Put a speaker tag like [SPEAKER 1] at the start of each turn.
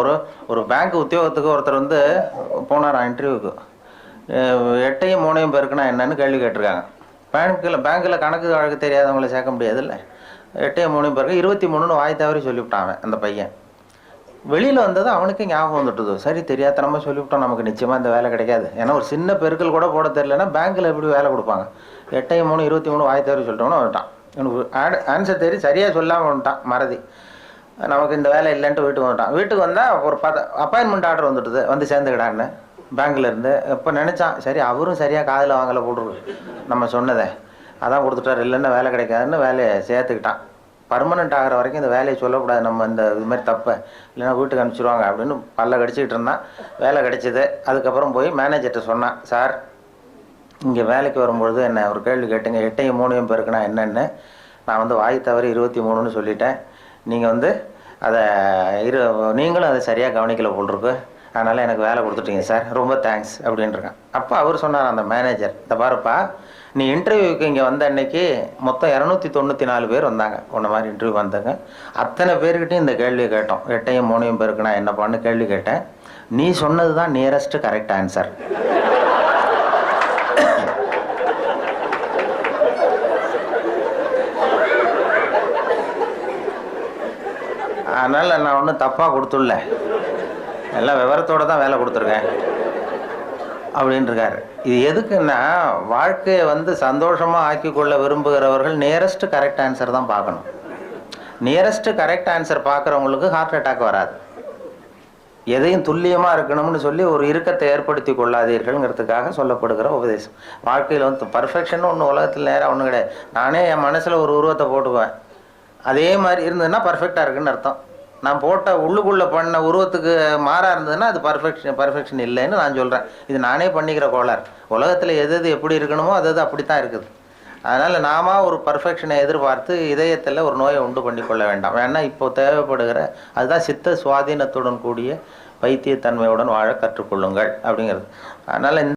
[SPEAKER 1] ஒரு ஒரு பேங்க் உத்தியோகத்துக்கு ஒருத்தர் வந்து போனார் இன்டர்வியூக்கு எட்டையும் மூணையும் பேருக்குன்னா என்னன்னு கேள்வி கேட்டிருக்காங்க. பேங்க்கில் பேங்க்கில் கணக்கு வழக்கு தெரியாதவங்களை சேர்க்க முடியாதுல்ல. எட்டையும் மூணையும் பேருக்கு இருபத்தி மூணுன்னு வாய் தவறி சொல்லிவிட்டான் அவன் அந்த பையன். வெளியில் வந்தது அவனுக்கு ஞாபகம் வந்துட்டுது. சரி தெரியாதனமாக சொல்லிவிட்டோம் நமக்கு நிச்சயமாக இந்த வேலை கிடைக்காது. ஏன்னா ஒரு சின்ன பெருக்கள் கூட போட தெரியலன்னா பேங்க்கில் எப்படி வேலை கொடுப்பாங்க? எட்டையும் மூணு இருபத்தி மூணு வாய் தவறி சொல்லிட்டோம்னு வந்துட்டான். எனக்கு ஆன்சர் தெரியும் சரியாக சொல்லாமல் வந்துட்டான் மறதி. நமக்கு இந்த வேலை இல்லைன்ட்டு வீட்டுக்கு வந்துட்டான். வீட்டுக்கு வந்தால் ஒரு பத்து அப்பாயின்மெண்ட் ஆர்டர் வந்துட்டுது வந்து சேர்ந்துக்கிடான்னு. பேங்க்ல இருந்து. இப்போ நினச்சான் சரி அவரும் சரியாக காதில் வாங்கலை போட்டுருக்கு நம்ம சொன்னதை. அதான் கொடுத்துட்டார். இல்லைன்னா வேலை கிடைக்காதுன்னு வேலையை சேர்த்துக்கிட்டான். பர்மனெண்ட் ஆகிற வரைக்கும் இந்த வேலையை சொல்லக்கூடாது. நம்ம இந்த இது மாதிரி தப்பை. இல்லைன்னா வீட்டுக்கு அனுப்பிச்சிடுவாங்க அப்படின்னு பல்ல கடிச்சிக்கிட்டு இருந்தான். வேலை கிடைச்சிது. அதுக்கப்புறம் போய் மேனேஜர்கிட்ட சொன்னான் சார் இங்கே வேலைக்கு வரும்பொழுது என்ன ஒரு கேள்வி கேட்டுங்க. எட்டையும் மூணையும் பேருக்குனா என்னென்னு? நான் வந்து வாய் தவறி இருபத்தி மூணுன்னு சொல்லிட்டேன். நீங்கள் வந்து அதை இரு நீங்களும் அதை சரியாக கவனிக்கல போல் இருக்கு. அதனால் எனக்கு வேலை கொடுத்துட்டீங்க சார். ரொம்ப தேங்க்ஸ் அப்படின்ட்டுருக்கேன் அப்போ அவர் சொன்னார் அந்த மேனேஜர் இந்த பாருப்பா நீ இன்டர்வியூக்கு இங்கே வந்த அன்னைக்கு மொத்தம் இரநூத்தி தொண்ணூற்றி நாலு பேர் வந்தாங்க. உன்ன மாதிரி இன்டர்வியூ வந்தாங்க அத்தனை பேர்கிட்டையும் இந்த கேள்வியை கேட்டோம். எட்டையும் மூணையும் பேருக்கு நான் என்னப்பான்னு கேள்வி கேட்டேன். நீ சொன்னது தான் நியரஸ்ட்டு கரெக்ட் ஆன்சர் அதனால் நான் ஒன்றும் தப்பாக கொடுத்துடல. எல்லாம் விவரத்தோட தான் வேலை கொடுத்துருக்கேன். அப்படின்ட்டுருக்காரு இது எதுக்குன்னா வாழ்க்கையை வந்து சந்தோஷமாக ஆக்கி கொள்ள விரும்புகிறவர்கள் நியரஸ்ட் கரெக்ட் ஆன்சர் தான் பார்க்கணும். நியரஸ்ட் கரெக்ட் ஆன்சர் பார்க்குறவங்களுக்கு ஹார்ட் அட்டாக் வராது. எதையும் துல்லியமாக இருக்கணும்னு சொல்லி ஒரு இறுக்கத்தை ஏற்படுத்தி கொள்ளாதீர்கள்ங்கிறதுக்காக சொல்லப்படுகிற உபதேசம். வாழ்க்கையில் வந்து பர்ஃபெக்ஷன் ஒன்று உலகத்தில் நேராக ஒன்றும் கிடையாது. நானே என் மனசில் ஒரு உருவத்தை போட்டுக்குவேன். அதே மாதிரி இருந்ததுன்னா பர்ஃபெக்டாக இருக்குன்னு அர்த்தம். நான் போட்ட உள்ளுக்குள்ளே பண்ண உருவத்துக்கு மாறாக இருந்ததுன்னா அது பர்ஃபெக்ஷன் பர்ஃபெக்ஷன் இல்லைன்னு நான் சொல்கிறேன் இது நானே பண்ணிக்கிற கோளாறு. உலகத்தில் எது எது எப்படி இருக்கணுமோ அது அது அப்படி தான் இருக்குது. அதனால் நாம ஒரு பர்ஃபெக்ஷனை எதிர்பார்த்து இதயத்தில் ஒரு நோயை உண்டு பண்ணி கொள்ள வேண்டாம். வேணா இப்போ தேவைப்படுகிற அதுதான் சித்த சுவாதீனத்துடன் கூடிய வைத்தியத்தன்மையுடன் வாழ கற்றுக்கொள்ளுங்கள் அப்படிங்கிறது. அதனால் இந்த